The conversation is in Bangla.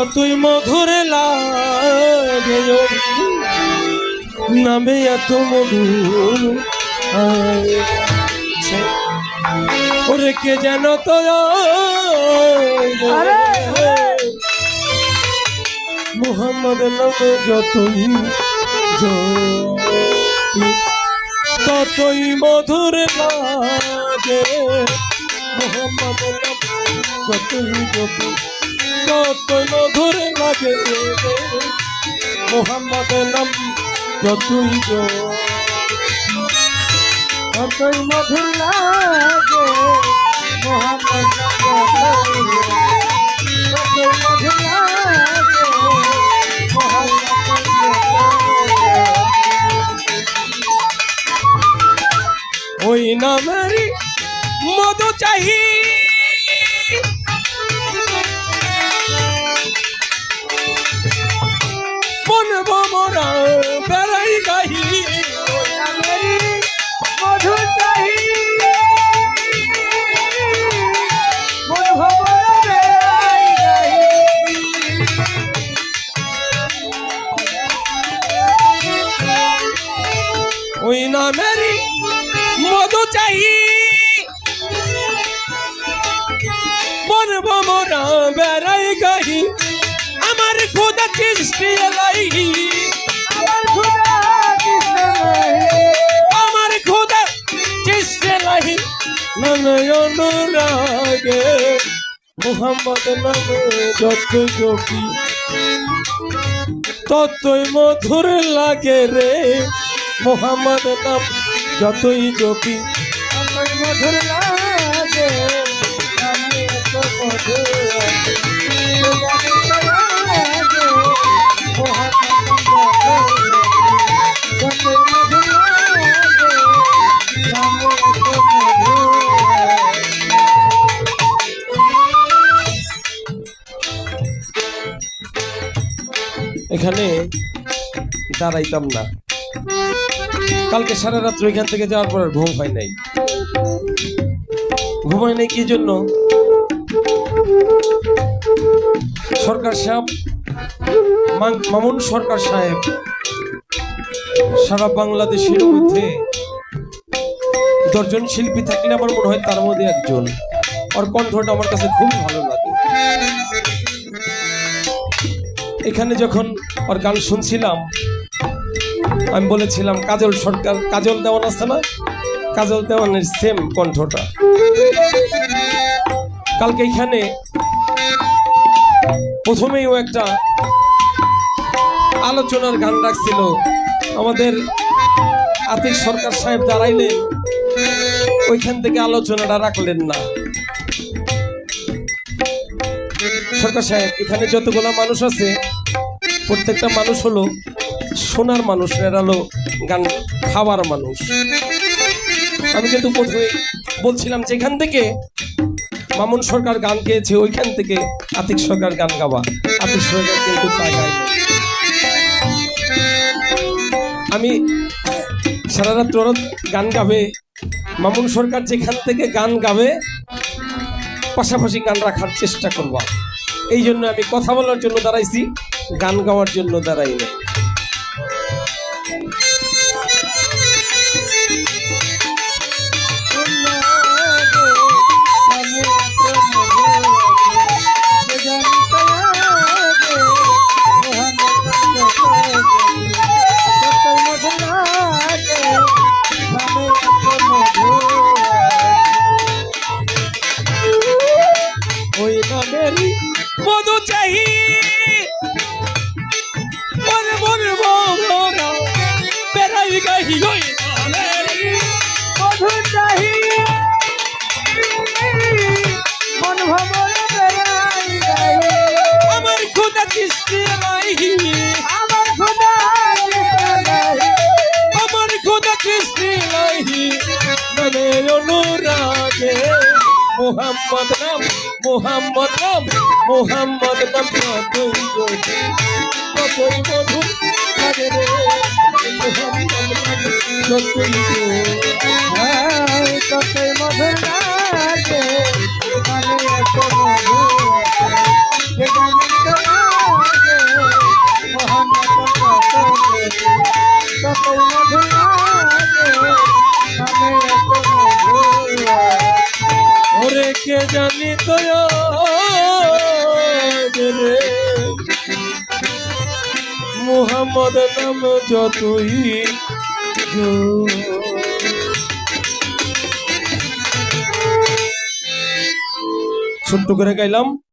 ততই মধুর লাগে নামে এত মধু আছে। ওরে কে যেন তো মোহাম্মদ নামে যতই ততই মধুর লাগে। মোহাম্মদ নামে যতই জ্যোতি ততই মধুর লাগে। মোহাম্মদ নাম যতই জ্যোতি কতই মধুর লাগে মোহাম্মদ মধুর মধু চাহি। ওই নামেরই মধু চাহি মন মোরা বেড়াই গাহি, আমার খুদা কৃষ্টি লাই আমার খুদা চেষ্টা লাহি নয়ন রাগে মোহাম্মদ নামে যত যোগী, ততই মধুর লাগে রে। মোহাম্মদ নাম যতই আমার মধুর এখানে দাঁড়াইতাম না। কালকে সারা রাত্র এখান থেকে যাওয়ার পর ঘুম হয় নাই। ঘুম হয় নাই কি জন্য? সরকার সাহেব মামুন সরকার সাহেব, সারা বাংলাদেশের মধ্যে দশজন শিল্পী থাকলে আমার মনে হয় তার মধ্যে একজন। ওর কণ্ঠটা আমার কাছে খুব ভালো লাগে। এখানে যখন ওর গান শুনছিলাম আমি বলেছিলাম, কাজল সরকার, কাজল দেওয়ান আছে না? কাজল দেওয়ানের সেম কণ্ঠটা। কালকে এখানে প্রথমেই ও একটা আলোচনার গান রাখছিল। আমাদের আতিক সরকার সাহেব দাঁড়াইলেন, ওইখান থেকে আলোচনাটা রাখলেন না। সরকার সাহেব, এখানে যতগুলো মানুষ আছে, প্রত্যেকটা মানুষ হলো সোনার মানুষ এরা হলো গান, খাওয়ার মানুষ। আমি কিন্তু প্রথমে বলছিলাম যে এখান থেকে মামুন সরকার গান গেয়েছে, ওইখান থেকে আতিক সরকার গান গাওয়া। আতিক সরকার কিন্তু আমি সারা রাত গান গাবে, মামুন সরকার যেখান থেকে গান গাবে, পাশাপাশি গান রাখার চেষ্টা করবা। এই জন্য আমি কথা বলার জন্য দাঁড়াইছি, গান গাওয়ার জন্য দাঁড়াই না মধু চাহি। মনে মনে মোরা বেড়াই গাহি নামেরই মধু চাহি। মন আমার খুদা কৃষ্টি আমার খুদা আমার মনে অনুরাগে। মোহাম্মদ নাম মোহাম্মদ নাম মোহাম্মদ নাম কতই গতি কতই মধু লাগে রে, মোহাম্মদ নাম কতই গতি জানি তো মোহাম্মদ নাম যতই ছোট্ট করে গাইলাম।